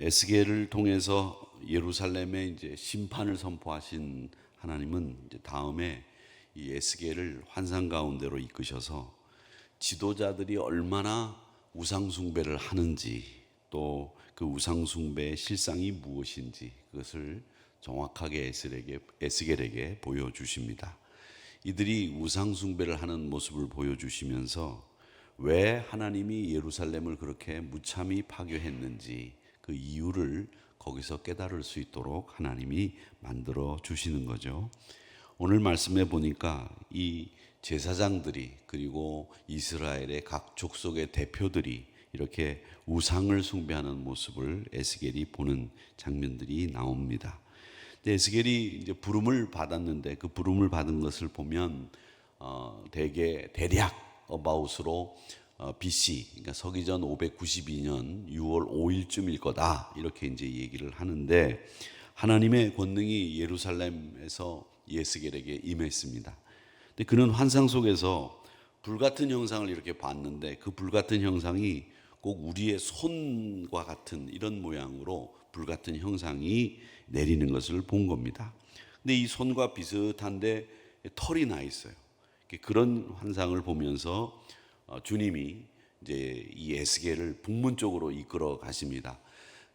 에스겔을 통해서 예루살렘에 이제 심판을 선포하신 하나님은 이제 다음에 이 에스겔을 환상 가운데로 이끄셔서 지도자들이 얼마나 우상 숭배를 하는지 또 그 우상 숭배의 실상이 무엇인지 그것을 정확하게 에스겔에게, 에스겔에게 보여주십니다. 이들이 우상 숭배를 하는 모습을 보여주시면서 왜 하나님이 예루살렘을 그렇게 무참히 파괴했는지 그 이유를 거기서 깨달을 수 있도록 하나님이 만들어 주시는 거죠. 오늘 말씀에 보니까 이 제사장들이 그리고 이스라엘의 각 족속의 대표들이 이렇게 우상을 숭배하는 모습을 에스겔이 보는 장면들이 나옵니다. 에스겔이 이제 부름을 받았는데 그 부름을 받은 것을 보면 어, 대개 대략 어바웃으로 어, BC 그러니까 서기전 592년 6월 5일쯤일 거다 이렇게 이제 얘기를 하는데 하나님의 권능이 예루살렘에서 예스겔에게 임했습니다. 근데 그는 환상 속에서 불같은 형상을 이렇게 봤는데 그 불같은 형상이 꼭 우리의 손과 같은 이런 모양으로 불같은 형상이 내리는 것을 본 겁니다. 근데 이 손과 비슷한데 털이 나 있어요. 그런 환상을 보면서 어, 주님이 이제 이 에스겔을 북문 쪽으로 이끌어 가십니다.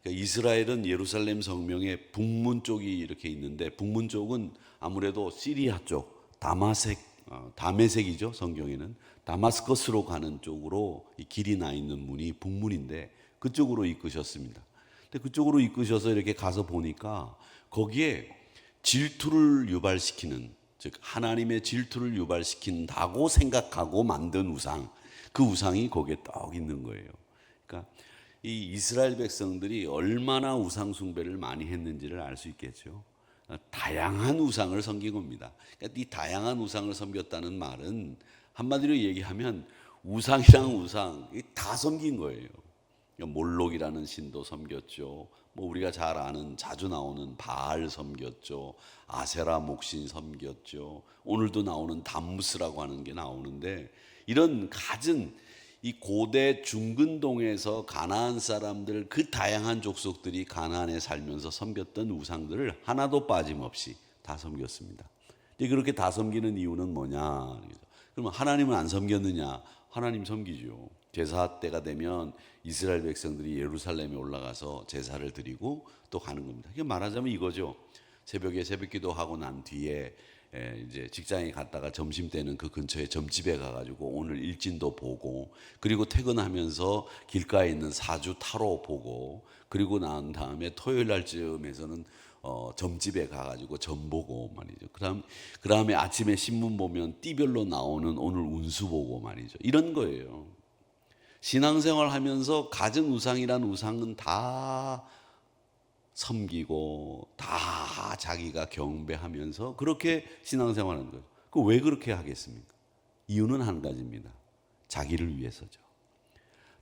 그러니까 이스라엘은 예루살렘 성명의 북문 쪽이 이렇게 있는데 북문 쪽은 아무래도 시리아 쪽 다마색 어, 다메색이죠 성경에는 다마스커스로 가는 쪽으로 이 길이 나 있는 문이 북문인데 그쪽으로 이끄셨습니다. 근데 그쪽으로 이끄셔서 이렇게 가서 보니까 거기에 질투를 유발시키는 즉 하나님의 질투를 유발시킨다고 생각하고 만든 우상 그 우상이 거기에 떡 있는 거예요. 그러니까 이 이스라엘 백성들이 얼마나 우상 숭배를 많이 했는지를 알 수 있겠죠. 다양한 우상을 섬긴 겁니다. 그러니까 이 다양한 우상을 섬겼다는 말은 한마디로 얘기하면 우상이랑 우상 다 섬긴 거예요. 그러니까 몰록이라는 신도 섬겼죠. 뭐 우리가 잘 아는 자주 나오는 바알 섬겼죠. 아세라 목신 섬겼죠. 오늘도 나오는 담무스라고 하는 게 나오는데 이런 갖은 이 고대 중근동에서 가나안 사람들 그 다양한 족속들이 가나안에 살면서 섬겼던 우상들을 하나도 빠짐없이 다 섬겼습니다. 근데 그렇게 다 섬기는 이유는 뭐냐? 그러면 하나님은 안 섬겼느냐? 하나님 섬기죠. 제사 때가 되면 이스라엘 백성들이 예루살렘에 올라가서 제사를 드리고 또 가는 겁니다. 이게 말하자면 이거죠. 새벽에 새벽기도 하고 난 뒤에 예, 이제 직장에 갔다가 점심 때는 그 근처에 점집에 가가지고 오늘 일진도 보고 그리고 퇴근하면서 길가에 있는 사주 타로 보고 그리고 난 다음에 토요일 날쯤에서는 어, 점집에 가가지고 점 보고 말이죠. 그다음 그 다음에 아침에 신문 보면 띠별로 나오는 오늘 운수 보고 말이죠. 이런 거예요. 신앙생활 하면서 가정 우상이란 우상은 다 섬기고 다 자기가 경배하면서 그렇게 신앙생활하는 거예요. 그왜 그렇게 하겠습니까? 이유는 한 가지입니다. 자기를 위해서죠.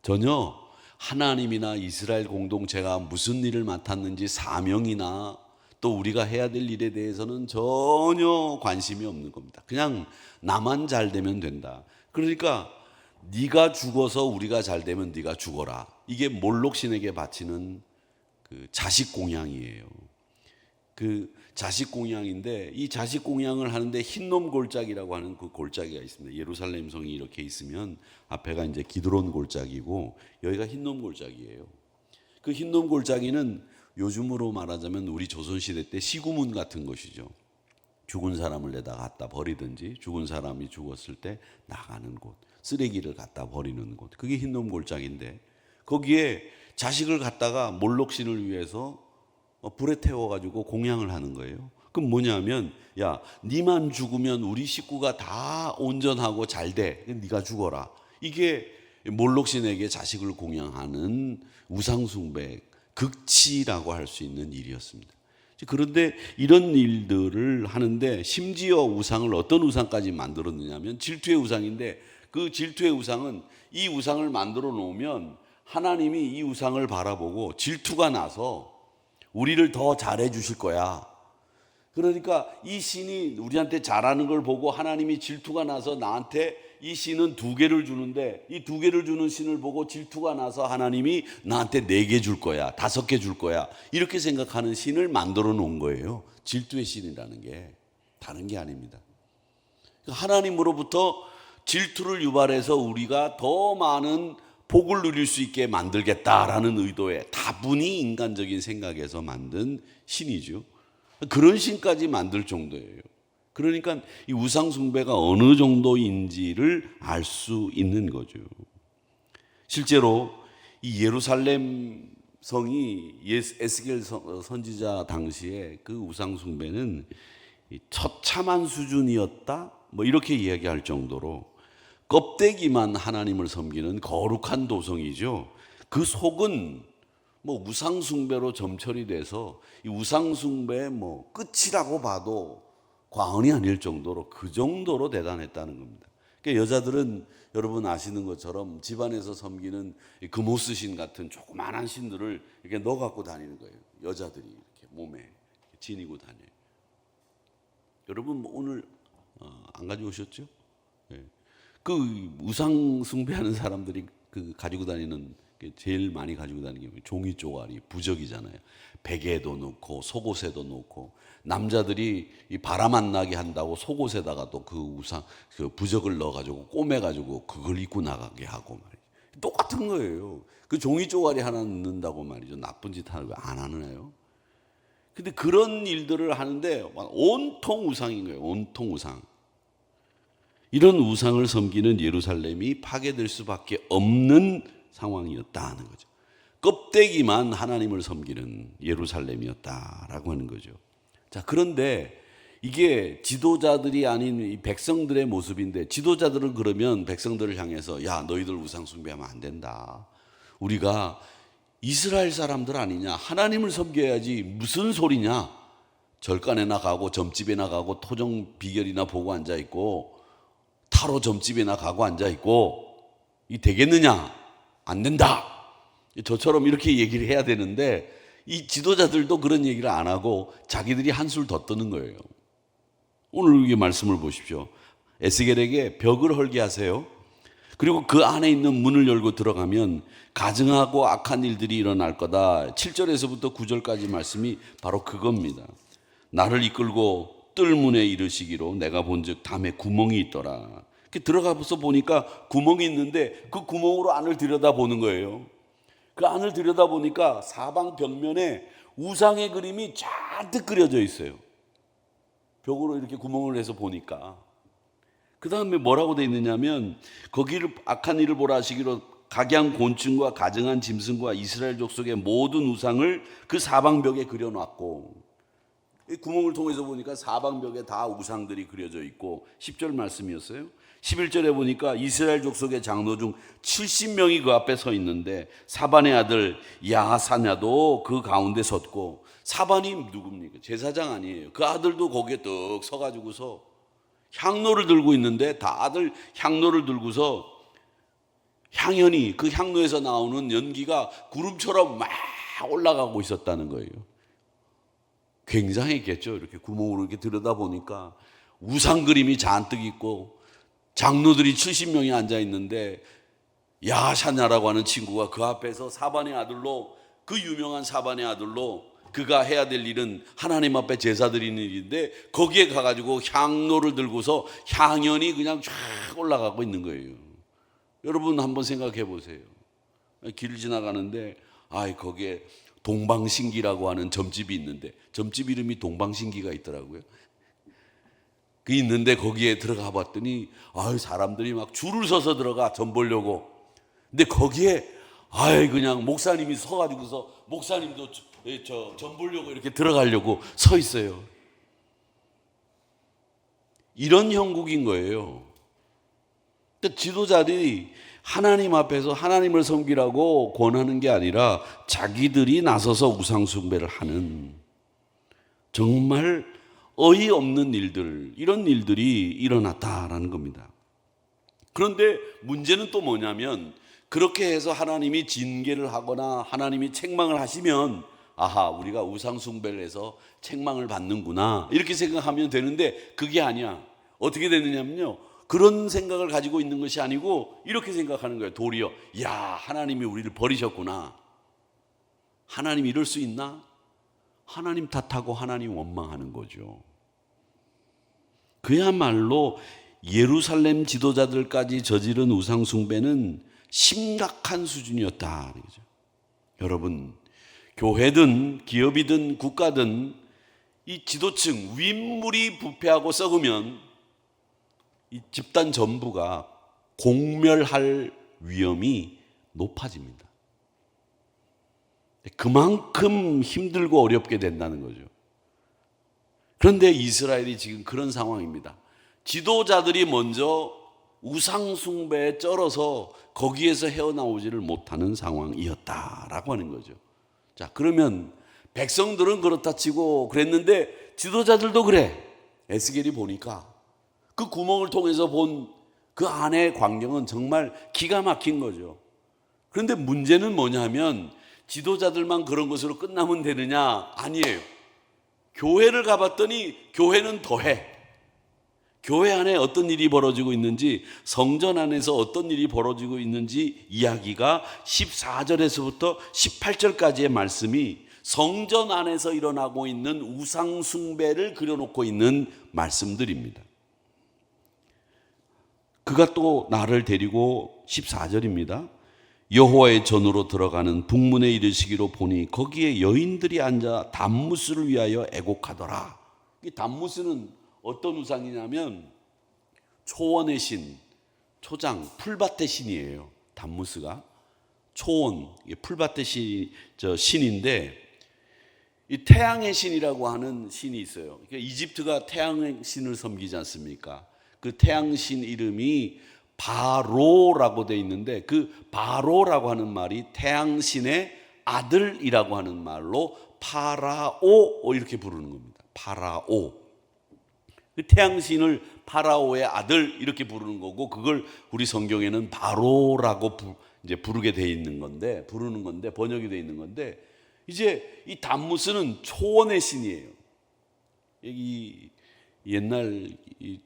전혀 하나님이나 이스라엘 공동체가 무슨 일을 맡았는지 사명이나 또 우리가 해야 될 일에 대해서는 전혀 관심이 없는 겁니다. 그냥 나만 잘 되면 된다. 그러니까 네가 죽어서 우리가 잘 되면 네가 죽어라. 이게 몰록신에게 바치는 그 자식 공양이에요. 그 자식 공양인데 이 자식 공양을 하는데 흰놈 골짜기라고 하는 그 골짜기가 있습니다. 예루살렘 성이 이렇게 있으면 앞에가 이제 기드론 골짜기고 여기가 흰놈 골짜기예요. 그 흰놈 골짜기는 요즘으로 말하자면 우리 조선 시대 때 시구문 같은 것이죠. 죽은 사람을 내다 갖다 버리든지 죽은 사람이 죽었을 때 나가는 곳, 쓰레기를 갖다 버리는 곳. 그게 흰놈 골짜기인데 거기에 자식을 갖다가 몰록신을 위해서 불에 태워가지고 공양을 하는 거예요. 그럼 뭐냐면 야 니만 죽으면 우리 식구가 다 온전하고 잘 돼. 네가 죽어라. 이게 몰록신에게 자식을 공양하는 우상숭배 극치라고 할 수 있는 일이었습니다. 그런데 이런 일들을 하는데 심지어 우상을 어떤 우상까지 만들었느냐면 질투의 우상인데 그 질투의 우상은 이 우상을 만들어 놓으면 하나님이 이 우상을 바라보고 질투가 나서 우리를 더 잘해 주실 거야. 그러니까 이 신이 우리한테 잘하는 걸 보고 하나님이 질투가 나서 나한테 이 신은 두 개를 주는데 이 두 개를 주는 신을 보고 질투가 나서 하나님이 나한테 네 개 줄 거야, 다섯 개 줄 거야 이렇게 생각하는 신을 만들어 놓은 거예요. 질투의 신이라는 게 다른 게 아닙니다. 하나님으로부터 질투를 유발해서 우리가 더 많은 복을 누릴 수 있게 만들겠다라는 의도에 다분히 인간적인 생각에서 만든 신이죠. 그런 신까지 만들 정도예요. 그러니까 이 우상숭배가 어느 정도인지를 알 수 있는 거죠. 실제로 이 예루살렘 성이 에스겔 선- 선지자 당시에 그 우상숭배는 이 처참한 수준이었다. 뭐 이렇게 이야기할 정도로 껍데기만 하나님을 섬기는 거룩한 도성이죠. 그 속은 뭐 우상숭배로 점철이 돼서 이 우상숭배의 뭐 끝이라고 봐도 과언이 아닐 정도로 그 정도로 대단했다는 겁니다. 그러니까 여자들은 여러분 아시는 것처럼 집안에서 섬기는 이 금호스 신 같은 조그만한 신들을 이렇게 넣어 갖고 다니는 거예요. 여자들이 이렇게 몸에 지니고 다녀요. 여러분 뭐 오늘 어, 안 가지고 오셨죠? 예. 그 우상 숭배하는 사람들이 그 가지고 다니는 게 제일 많이 가지고 다니는 게 종이 쪼가리 부적이잖아요. 베개도 넣고 속옷에도 넣고 남자들이 이 바람 안 나게 한다고 속옷에다가 또 그 우상 그 부적을 넣어 가지고 꼬매 가지고 그걸 입고 나가게 하고 말이죠. 똑같은 거예요. 그 종이 쪼가리 하나 넣는다고 말이죠. 나쁜 짓 하는 거안 하나요? 근데 그런 일들을 하는데 온통 우상인 거예요. 온통 우상. 이런 우상을 섬기는 예루살렘이 파괴될 수밖에 없는 상황이었다는 거죠. 껍데기만 하나님을 섬기는 예루살렘이었다라고 하는 거죠. 자, 그런데 이게 지도자들이 아닌 이 백성들의 모습인데 지도자들은 그러면 백성들을 향해서 야, 너희들 우상 숭배하면 안 된다. 우리가 이스라엘 사람들 아니냐? 하나님을 섬겨야지 무슨 소리냐? 절간에 나가고 점집에 나가고 토종 비결이나 보고 앉아 있고 타로 점집이나 가고 앉아 있고 이 되겠느냐? 안 된다. 저처럼 이렇게 얘기를 해야 되는데 이 지도자들도 그런 얘기를 안 하고 자기들이 한술 더 뜨는 거예요. 오늘 이 말씀을 보십시오. 에스겔에게 벽을 헐게 하세요. 그리고 그 안에 있는 문을 열고 들어가면 가증하고 악한 일들이 일어날 거다. 7절에서부터 9절까지 말씀이 바로 그겁니다. 나를 이끌고 뜰 문에 이르시기로 내가 본즉 담에 구멍이 있더라. 이렇게 들어가서 보니까 구멍이 있는데 그 구멍으로 안을 들여다 보는 거예요. 그 안을 들여다 보니까 사방 벽면에 우상의 그림이 잔뜩 그려져 있어요. 벽으로 이렇게 구멍을 해서 보니까 그 다음에 뭐라고 돼 있느냐면 거기를 악한 일을 보라 하시기로 각양 곤충과 가증한 짐승과 이스라엘 족속의 모든 우상을 그 사방벽에 그려놨고 이 구멍을 통해서 보니까 사방벽에 다 우상들이 그려져 있고 10절 말씀이었어요. 11절에 보니까 이스라엘 족속의 장로 중 70명이 그 앞에 서 있는데 사반의 아들 야하사냐도 그 가운데 섰고 사반이 누굽니까? 제사장 아니에요. 그 아들도 거기에 떡 서가지고서 향로를 들고 있는데 다들 향로를 들고서 향연이 그 향로에서 나오는 연기가 구름처럼 막 올라가고 있었다는 거예요. 굉장했겠죠. 이렇게 구멍으로 이렇게 들여다 보니까 우상 그림이 잔뜩 있고 장로들이 70명이 앉아 있는데 야샤냐라고 하는 친구가 그 앞에서 사반의 아들로 그 유명한 사반의 아들로 그가 해야 될 일은 하나님 앞에 제사 드리는 일인데 거기에 가가지고 향로를 들고서 향연이 그냥 쫙 올라가고 있는 거예요. 여러분 한번 생각해 보세요. 길을 지나가는데 아이 거기에 동방신기라고 하는 점집이 있는데 점집 이름이 동방신기가 있더라고요. 그 있는데 거기에 들어가 봤더니 아유 사람들이 막 줄을 서서 들어가 점 보려고. 근데 거기에 아이 그냥 목사님이 서 가지고서 목사님도 저점 보려고 이렇게 들어가려고 서 있어요. 이런 형국인 거예요. 그러니까 지도자들이 하나님 앞에서 하나님을 섬기라고 권하는 게 아니라 자기들이 나서서 우상숭배를 하는 정말 어이없는 일들, 이런 일들이 일어났다라는 겁니다. 그런데 문제는 또 뭐냐면 그렇게 해서 하나님이 징계를 하거나 하나님이 책망을 하시면 아하, 우리가 우상숭배를 해서 책망을 받는구나. 이렇게 생각하면 되는데 그게 아니야. 어떻게 되느냐면요. 그런 생각을 가지고 있는 것이 아니고 이렇게 생각하는 거예요. 도리어 야 하나님이 우리를 버리셨구나. 하나님 이럴 수 있나? 하나님 탓하고 하나님 원망하는 거죠. 그야말로 예루살렘 지도자들까지 저지른 우상숭배는 심각한 수준이었다. 여러분, 교회든 기업이든 국가든 이 지도층 윗물이 부패하고 썩으면 이 집단 전부가 공멸할 위험이 높아집니다. 그만큼 힘들고 어렵게 된다는 거죠. 그런데 이스라엘이 지금 그런 상황입니다. 지도자들이 먼저 우상숭배에 쩔어서 거기에서 헤어나오지를 못하는 상황이었다라고 하는 거죠. 자, 그러면 백성들은 그렇다 치고 그랬는데 지도자들도 그래. 에스겔이 보니까 그 구멍을 통해서 본 그 안의 광경은 정말 기가 막힌 거죠. 그런데 문제는 뭐냐면 지도자들만 그런 것으로 끝나면 되느냐? 아니에요. 교회를 가봤더니 교회는 더해. 교회 안에 어떤 일이 벌어지고 있는지, 성전 안에서 어떤 일이 벌어지고 있는지 이야기가 14절에서부터 18절까지의 말씀이 성전 안에서 일어나고 있는 우상숭배를 그려놓고 있는 말씀들입니다. 그가 또 나를 데리고 14절입니다. 여호와의 전으로 들어가는 북문에 이르시기로 보니 거기에 여인들이 앉아 단무스를 위하여 애곡하더라. 이 단무스는 어떤 우상이냐면 초원의 신, 초장, 풀밭의 신이에요. 단무스가 초원, 풀밭의 신, 저 신인데 이 태양의 신이라고 하는 신이 있어요. 그러니까 이집트가 태양의 신을 섬기지 않습니까? 그 태양 신 이름이 바로라고 돼 있는데 그 바로라고 하는 말이 태양신의 아들이라고 하는 말로 파라오 이렇게 부르는 겁니다. 파라오. 그 태양신을 파라오의 아들 이렇게 부르는 거고 그걸 우리 성경에는 바로라고 부, 이제 부르게 돼 있는 건데 부르는 건데 번역이 돼 있는 건데 이제 이 단무스는 초원의 신이에요. 여기 옛날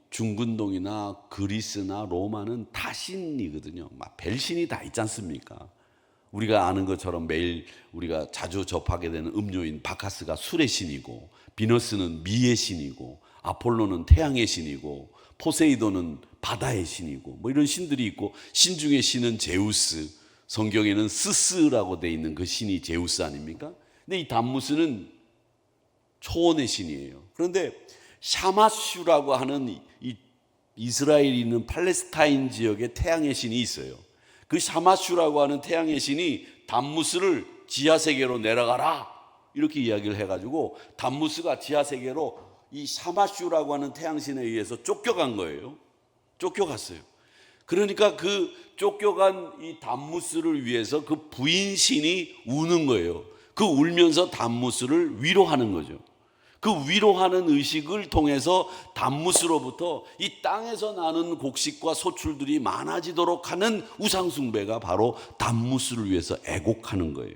중근동이나 그리스나 로마는 다 신이거든요. 막 벨신이 다 있지 않습니까? 우리가 아는 것처럼 매일 우리가 자주 접하게 되는 음료인 바카스가 술의 신이고 비너스는 미의 신이고 아폴로는 태양의 신이고 포세이돈은 바다의 신이고 뭐 이런 신들이 있고 신 중에 신은 제우스 성경에는 스스라고 돼 있는 그 신이 제우스 아닙니까? 근데 이 담무스는 초원의 신이에요. 그런데 샤마슈라고 하는 이 이스라엘이 있는 팔레스타인 지역에 태양의 신이 있어요. 그 샤마슈라고 하는 태양의 신이 담무스를 지하 세계로 내려가라 이렇게 이야기를 해가지고 담무스가 지하 세계로 이 샤마슈라고 하는 태양 신에 의해서 쫓겨간 거예요. 쫓겨갔어요. 그러니까 그 쫓겨간 이 담무스를 위해서 그 부인 신이 우는 거예요. 그 울면서 담무스를 위로하는 거죠. 그 위로하는 의식을 통해서 담무스로부터 이 땅에서 나는 곡식과 소출들이 많아지도록 하는 우상숭배가 바로 담무스를 위해서 애곡하는 거예요.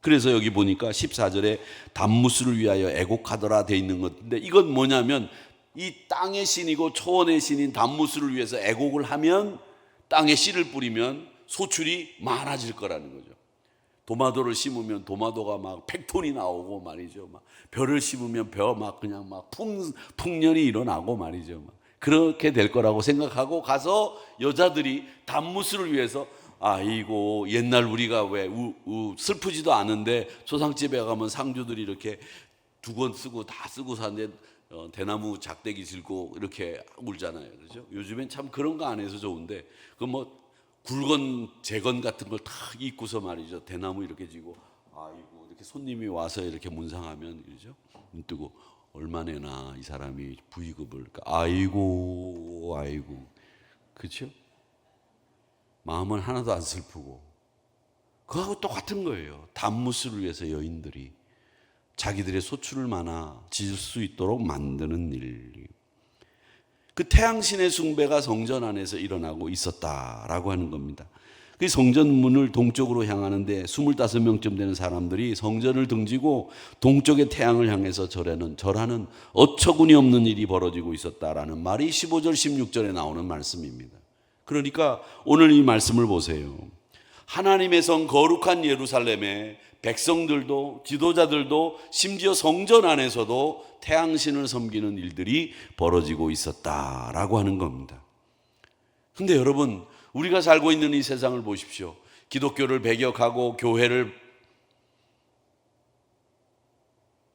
그래서 여기 보니까 14절에 담무스를 위하여 애곡하더라 돼 있는 건데 이건 뭐냐면 이 땅의 신이고 초원의 신인 담무스를 위해서 애곡을 하면 땅에 씨를 뿌리면 소출이 많아질 거라는 거죠. 도마도를 심으면 도마도가 막 팩톤이 나오고 말이죠. 막 벼를 심으면 벼 막 그냥 막 풍, 풍년이 일어나고 말이죠. 막 그렇게 될 거라고 생각하고 가서 여자들이 단무스를 위해서 아이고 옛날 우리가 왜 우, 우, 슬프지도 않은데 소상집에 가면 상주들이 이렇게 두 권 쓰고 다 쓰고 사는데 어, 대나무 작대기 들고 이렇게 울잖아요. 그렇죠? 요즘엔 참 그런 거 안 해서 좋은데 그뭐 굵은 재건 같은 걸 다 입고서 말이죠. 대나무 이렇게 지고 아이고 이렇게 손님이 와서 이렇게 문상하면 그러죠. 눈 뜨고 얼마 내나 이 사람이 부의급을 그러니까 아이고 아이고 그렇죠? 마음은 하나도 안 슬프고 그하고 똑같은 거예요. 단무스를 위해서 여인들이 자기들의 소출을 많아 지을 수 있도록 만드는 일. 그 태양신의 숭배가 성전 안에서 일어나고 있었다라고 하는 겁니다. 그 성전 문을 동쪽으로 향하는데 25명쯤 되는 사람들이 성전을 등지고 동쪽의 태양을 향해서 절하는 절하는 어처구니 없는 일이 벌어지고 있었다라는 말이 15절 16절에 나오는 말씀입니다. 그러니까 오늘 이 말씀을 보세요. 하나님의 성 거룩한 예루살렘에 백성들도 지도자들도 심지어 성전 안에서도 태양신을 섬기는 일들이 벌어지고 있었다라고 하는 겁니다. 근데 여러분, 우리가 살고 있는 이 세상을 보십시오. 기독교를 배격하고 교회를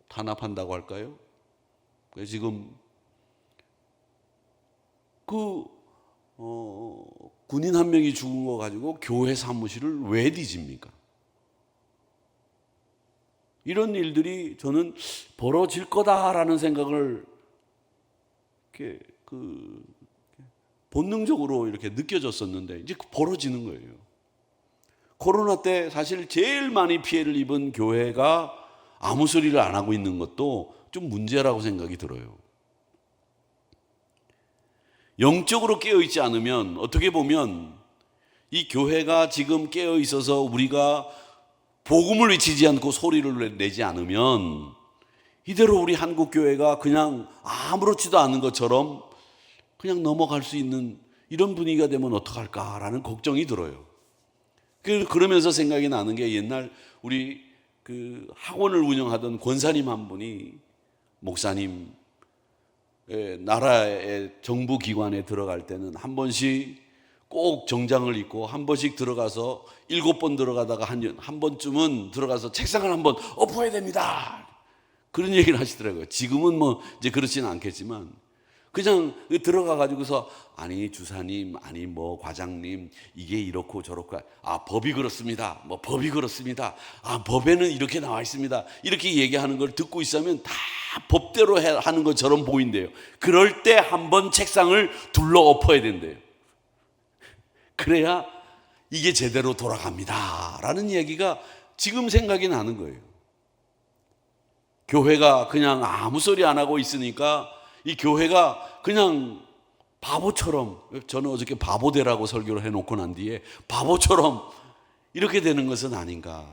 탄압한다고 할까요? 지금 그 어, 군인 한 명이 죽은 거 가지고 교회 사무실을 왜 뒤집니까? 이런 일들이 저는 벌어질 거다라는 생각을 이렇게 그 본능적으로 이렇게 느껴졌었는데 이제 벌어지는 거예요. 코로나 때 사실 제일 많이 피해를 입은 교회가 아무 소리를 안 하고 있는 것도 좀 문제라고 생각이 들어요. 영적으로 깨어 있지 않으면 어떻게 보면 이 교회가 지금 깨어 있어서 우리가 복음을 외치지 않고 소리를 내지 않으면 이대로 우리 한국 교회가 그냥 아무렇지도 않은 것처럼 그냥 넘어갈 수 있는 이런 분위기가 되면 어떡할까라는 걱정이 들어요. 그- 그러면서 생각이 나는 게 옛날 우리 그 학원을 운영하던 권사님 한 분이 목사님 예, 나라의 정부 기관에 들어갈 때는 한 번씩 꼭 정장을 입고 한 번씩 들어가서 일곱 번 들어가다가 한, 한 번쯤은 들어가서 책상을 한 번 엎어야 됩니다. 그런 얘기를 하시더라고요. 지금은 뭐 이제 그렇지는 않겠지만 그냥 들어가 가지고서 아니 주사님 아니 뭐 과장님 이게 이렇고 저렇고 아 법이 그렇습니다. 뭐 법이 그렇습니다. 아 법에는 이렇게 나와 있습니다. 이렇게 얘기하는 걸 듣고 있으면 다 법대로 해- 하는 것처럼 보인대요. 그럴 때 한 번 책상을 둘러 엎어야 된대요 그래야 이게 제대로 돌아갑니다 라는 얘기가 지금 생각이 나는 거예요 교회가 그냥 아무 소리 안 하고 있으니까 이 교회가 그냥 바보처럼 저는 어저께 바보되라고 설교를 해놓고 난 뒤에 바보처럼 이렇게 되는 것은 아닌가.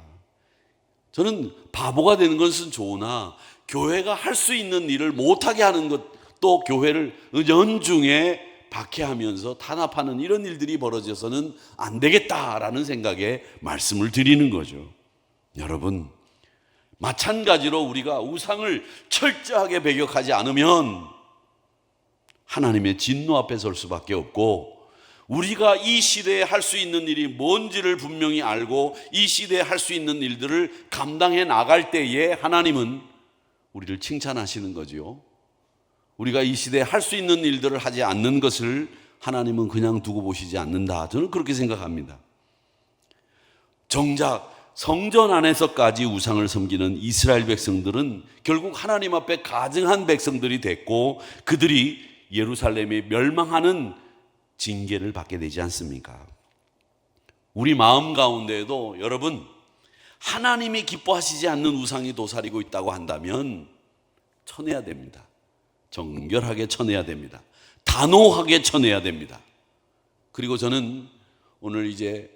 저는 바보가 되는 것은 좋으나 교회가 할 수 있는 일을 못하게 하는 것 또 교회를 연중에 박해하면서 탄압하는 이런 일들이 벌어져서는 안 되겠다라는 생각에 말씀을 드리는 거죠. 여러분, 마찬가지로 우리가 우상을 철저하게 배격하지 않으면 하나님의 진노 앞에 설 수밖에 없고 우리가 이 시대에 할 수 있는 일이 뭔지를 분명히 알고 이 시대에 할 수 있는 일들을 감당해 나갈 때에 하나님은 우리를 칭찬하시는 거지요. 우리가 이 시대에 할 수 있는 일들을 하지 않는 것을 하나님은 그냥 두고 보시지 않는다. 저는 그렇게 생각합니다. 정작 성전 안에서까지 우상을 섬기는 이스라엘 백성들은 결국 하나님 앞에 가증한 백성들이 됐고 그들이 예루살렘이 멸망하는 징계를 받게 되지 않습니까? 우리 마음 가운데에도 여러분 하나님이 기뻐하시지 않는 우상이 도사리고 있다고 한다면 쳐내야 됩니다. 정결하게 쳐내야 됩니다. 단호하게 쳐내야 됩니다. 그리고 저는 오늘 이제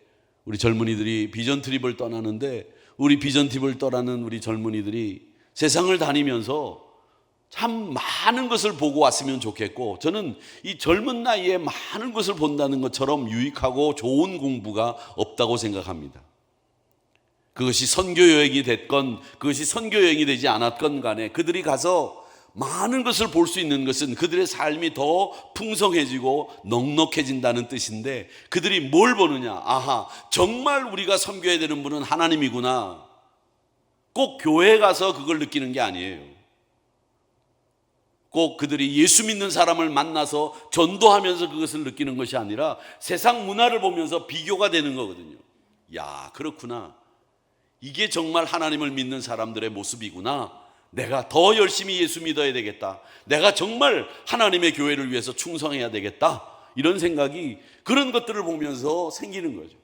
우리 젊은이들이 비전 트립을 떠나는데 우리 비전 트립을 떠나는 우리 젊은이들이 세상을 다니면서 참 많은 것을 보고 왔으면 좋겠고 저는 이 젊은 나이에 많은 것을 본다는 것처럼 유익하고 좋은 공부가 없다고 생각합니다. 그것이 선교 여행이 됐건 그것이 선교 여행이 되지 않았건 간에 그들이 가서 많은 것을 볼 수 있는 것은 그들의 삶이 더 풍성해지고 넉넉해진다는 뜻인데 그들이 뭘 보느냐? 아하, 정말 우리가 섬겨야 되는 분은 하나님이구나. 꼭 교회 가서 그걸 느끼는 게 아니에요. 꼭 그들이 예수 믿는 사람을 만나서 전도하면서 그것을 느끼는 것이 아니라 세상 문화를 보면서 비교가 되는 거거든요. 야, 그렇구나. 이게 정말 하나님을 믿는 사람들의 모습이구나. 내가 더 열심히 예수 믿어야 되겠다. 내가 정말 하나님의 교회를 위해서 충성해야 되겠다. 이런 생각이 그런 것들을 보면서 생기는 거죠.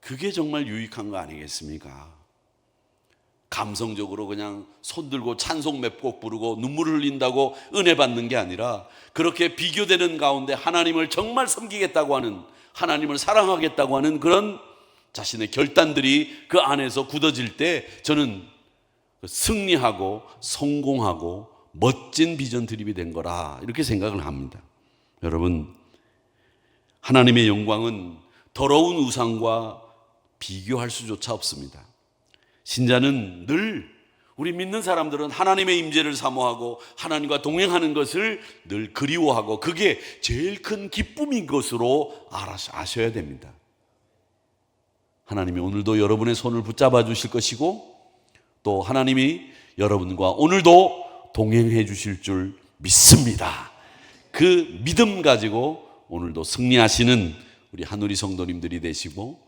그게 정말 유익한 거 아니겠습니까? 감성적으로 그냥 손 들고 찬송 몇 곡 부르고 눈물 흘린다고 은혜 받는 게 아니라 그렇게 비교되는 가운데 하나님을 정말 섬기겠다고 하는 하나님을 사랑하겠다고 하는 그런 자신의 결단들이 그 안에서 굳어질 때 저는 승리하고 성공하고 멋진 비전 드립이 된 거라 이렇게 생각을 합니다. 여러분 하나님의 영광은 더러운 우상과 비교할 수조차 없습니다. 신자는 늘 우리 믿는 사람들은 하나님의 임재를 사모하고 하나님과 동행하는 것을 늘 그리워하고 그게 제일 큰 기쁨인 것으로 아셔야 됩니다. 하나님이 오늘도 여러분의 손을 붙잡아 주실 것이고 또 하나님이 여러분과 오늘도 동행해 주실 줄 믿습니다. 그 믿음 가지고 오늘도 승리하시는 우리 한우리 성도님들이 되시고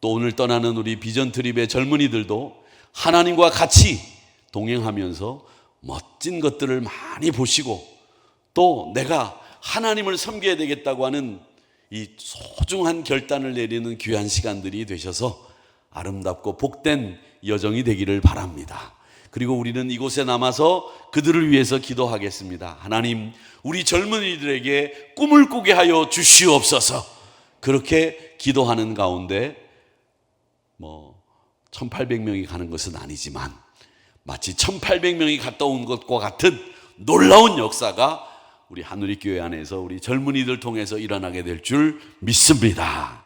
또 오늘 떠나는 우리 비전 트립의 젊은이들도 하나님과 같이 동행하면서 멋진 것들을 많이 보시고 또 내가 하나님을 섬겨야 되겠다고 하는 이 소중한 결단을 내리는 귀한 시간들이 되셔서 아름답고 복된 여정이 되기를 바랍니다. 그리고 우리는 이곳에 남아서 그들을 위해서 기도하겠습니다. 하나님, 우리 젊은이들에게 꿈을 꾸게 하여 주시옵소서. 그렇게 기도하는 가운데 뭐 1800명이 가는 것은 아니지만 마치 1800명이 갔다 온 것과 같은 놀라운 역사가 우리 하늘이 교회 안에서 우리 젊은이들 통해서 일어나게 될 줄 믿습니다.